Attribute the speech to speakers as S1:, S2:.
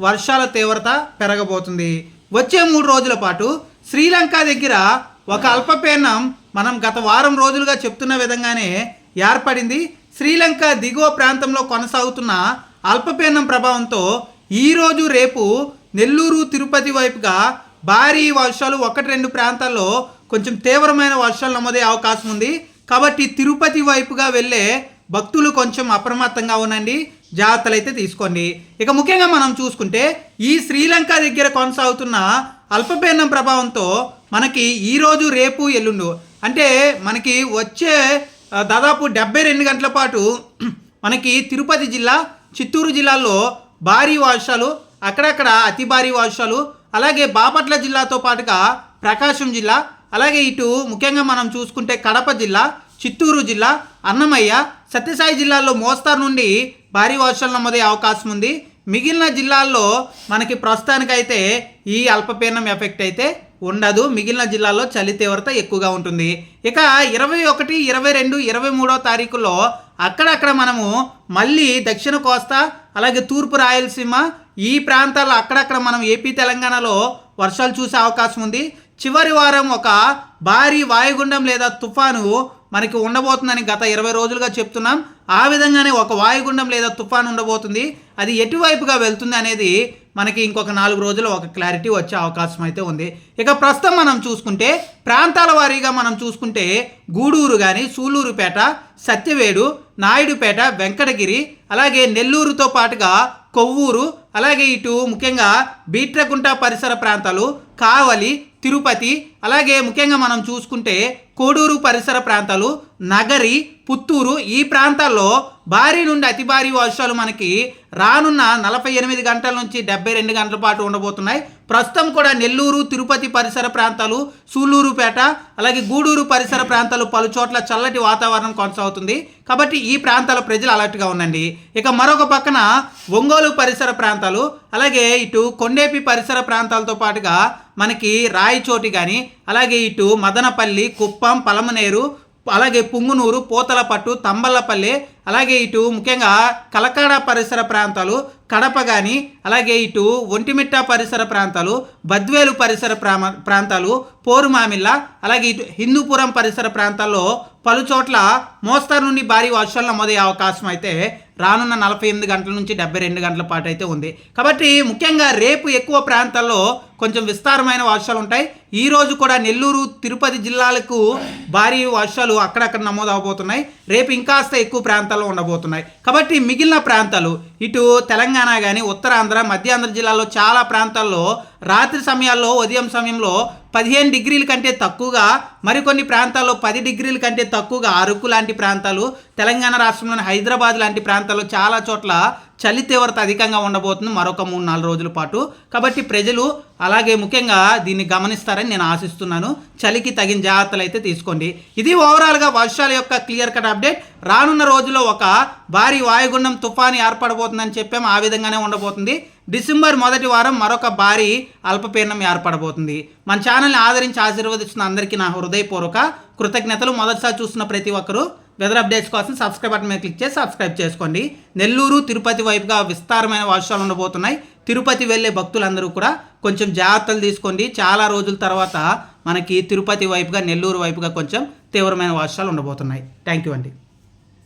S1: వర్షాల తీవ్రత పెరగబోతుంది. వచ్చే మూడు రోజుల పాటు శ్రీలంక దగ్గర ఒక అల్పపీడనం మనం గత వారం రోజులుగా చెప్తున్న విధంగానే ఏర్పడింది. శ్రీలంక దిగువ ప్రాంతంలో కొనసాగుతున్న అల్పపీడనం ప్రభావంతో ఈరోజు రేపు నెల్లూరు తిరుపతి వైపుగా భారీ వర్షాలు ఒకటి రెండు ప్రాంతాల్లో కొంచెం తీవ్రమైన వర్షాలు నమోదే అవకాశం ఉంది. కాబట్టి తిరుపతి వైపుగా వెళ్ళే భక్తులు కొంచెం అప్రమత్తంగా ఉండండి జాగ్రత్తలు అయితే తీసుకోండి. ఇక ముఖ్యంగా మనం చూసుకుంటే ఈ శ్రీలంక దగ్గర కొనసాగుతున్న అల్పపీడనం ప్రభావంతో మనకి ఈరోజు రేపు ఎల్లుండు. అంటే మనకి వచ్చే దాదాపు డెబ్బై రెండు గంటల పాటు మనకి తిరుపతి జిల్లా చిత్తూరు జిల్లాలో భారీ వర్షాలు అక్కడక్కడ అతి భారీ వర్షాలు అలాగే బాపట్ల జిల్లాతో పాటుగా ప్రకాశం జిల్లా అలాగే ఇటు ముఖ్యంగా మనం చూసుకుంటే కడప జిల్లా చిత్తూరు జిల్లా అన్నమయ్య సత్యసాయి జిల్లాలో మోస్తారు నుండి భారీ వర్షాలు నమోదయ్యే అవకాశం ఉంది. మిగిలిన జిల్లాల్లో మనకి ప్రస్తుతానికైతే ఈ అల్పపీడనం ఎఫెక్ట్ అయితే ఉండదు. మిగిలిన జిల్లాల్లో చలి తీవ్రత ఎక్కువగా ఉంటుంది. ఇక ఇరవై ఒకటి ఇరవై రెండు ఇరవై మూడో తారీఖులో అక్కడక్కడ మనము మళ్ళీ దక్షిణ కోస్తా అలాగే తూర్పు రాయలసీమ ఈ ప్రాంతాల్లో అక్కడక్కడ మనం ఏపీ తెలంగాణలో వర్షాలు చూసే అవకాశం ఉంది. చివరి వారం ఒక భారీ వాయుగుండం లేదా తుఫాను మనకి ఉండబోతుందని గత ఇరవై రోజులుగా చెప్తున్నాం. ఆ విధంగానే ఒక వాయుగుండం లేదా తుఫాన్ ఉండబోతుంది. అది ఎటువైపుగా వెళ్తుంది అనేది మనకి ఇంకొక నాలుగు రోజులు ఒక క్లారిటీ వచ్చే అవకాశం అయితే ఉంది. ఇక ప్రస్తుతం మనం చూసుకుంటే ప్రాంతాల వారీగా మనం చూసుకుంటే గూడూరు కానీ సూలూరుపేట సత్యవేడు నాయుడుపేట వెంకటగిరి అలాగే నెల్లూరుతో పాటుగా కొవ్వూరు అలాగే ఇటు ముఖ్యంగా బీట్రకుంట పరిసర ప్రాంతాలు కావలి తిరుపతి అలాగే ముఖ్యంగా మనం చూసుకుంటే కోడూరు పరిసర ప్రాంతాలు నగరి పుత్తూరు ఈ ప్రాంతాల్లో భారీ నుండి అతి భారీ వర్షాలు మనకి రానున్న నలభై ఎనిమిది గంటల నుంచి డెబ్బై రెండు గంటల పాటు ఉండబోతున్నాయి. ప్రస్తుతం కూడా నెల్లూరు తిరుపతి పరిసర ప్రాంతాలు సూళ్ళూరుపేట అలాగే గూడూరు పరిసర ప్రాంతాలు పలు చోట్ల చల్లటి వాతావరణం కొనసాగుతుంది. కాబట్టి ఈ ప్రాంతాల ప్రజలు అలర్ట్గా ఉండండి. ఇక మరొక పక్కన ఒంగోలు పరిసర ప్రాంతాలు అలాగే ఇటు కొండేపి పరిసర ప్రాంతాలతో పాటుగా మనకి రాయచోటి కానీ అలాగే ఇటు మదనపల్లి కుప్పం పలమనేరు అలాగే పుంగునూరు పూతలపట్టు తంబలపల్లి అలాగే ఇటు ముఖ్యంగా కలకాడ పరిసర ప్రాంతాలు కడప కానీ అలాగే ఇటు ఒంటిమిట్ట పరిసర ప్రాంతాలు బద్వేలు పరిసర ప్రామ ప్రాంతాలు పోరుమామిల్ల అలాగే ఇటు హిందూపురం పరిసర ప్రాంతాల్లో పలుచోట్ల మోస్తారు నుండి భారీ వర్షాలు నమోదయ్యే అవకాశం అయితే రానున్న నలభై ఎనిమిది గంటల నుంచి డెబ్బై రెండు గంటల పాటు అయితే ఉంది. కాబట్టి ముఖ్యంగా రేపు ఎక్కువ ప్రాంతాల్లో కొంచెం విస్తారమైన వర్షాలు ఉంటాయి. ఈ రోజు కూడా నెల్లూరు తిరుపతి జిల్లాలకు భారీ వర్షాలు అక్కడక్కడ నమోదు అవబోతున్నాయి రేపు ఇంకాస్త ఎక్కువ ప్రాంతాల్లో ఉండబోతున్నాయి. కాబట్టి మిగిలిన ప్రాంతాలు ఇటు తెలంగాణ కానీ ఉత్తరాంధ్ర మధ్యాంధ్ర జిల్లాలో చాలా ప్రాంతాల్లో రాత్రి సమయాల్లో ఉదయం సమయంలో పదిహేను డిగ్రీల కంటే తక్కువగా మరికొన్ని ప్రాంతాల్లో పది డిగ్రీల కంటే తక్కువగా అరకు లాంటి ప్రాంతాలు. తెలంగాణ రాష్ట్రంలోని హైదరాబాద్ లాంటి ప్రాంతాల్లో చాలా చోట్ల చలి తీవ్రత అధికంగా ఉండబోతుంది మరొక మూడు నాలుగు రోజుల పాటు. కాబట్టి ప్రజలు అలాగే ముఖ్యంగా దీన్ని గమనిస్తారని నేను ఆశిస్తున్నాను. చలికి తగిన జాగ్రత్తలు అయితే తీసుకోండి. ఇది ఓవరాల్గా వర్షాల యొక్క క్లియర్ కట్ అప్డేట్. రానున్న రోజుల్లో ఒక భారీ వాయుగుండం తుఫాను ఏర్పడబోతుందని చెప్పాము ఆ విధంగానే ఉండబోతుంది. డిసెంబర్ మొదటి వారం మరొక భారీ అల్పపీడనం ఏర్పడబోతుంది. మన ఛానల్ని ఆదరించి ఆశీర్వదిస్తున్న అందరికీ నా హృదయపూర్వక కృతజ్ఞతలు. మొదటిసారి చూస్తున్న ప్రతి ఒక్కరూ వెదర్ అప్డేట్స్ కోసం సబ్స్క్రైబ్ బటన్ మీద క్లిక్ చేసి సబ్స్క్రైబ్ చేసుకోండి. నెల్లూరు తిరుపతి వైపుగా విస్తారమైన వర్షాలు ఉండబోతున్నాయి. తిరుపతి వెళ్ళే భక్తులందరూ కూడా కొంచెం జాగ్రత్తలు తీసుకోండి. చాలా రోజుల తర్వాత మనకి తిరుపతి వైపుగా నెల్లూరు వైపుగా కొంచెం తీవ్రమైన వర్షాలు ఉండబోతున్నాయి. థ్యాంక్ యూ అండి.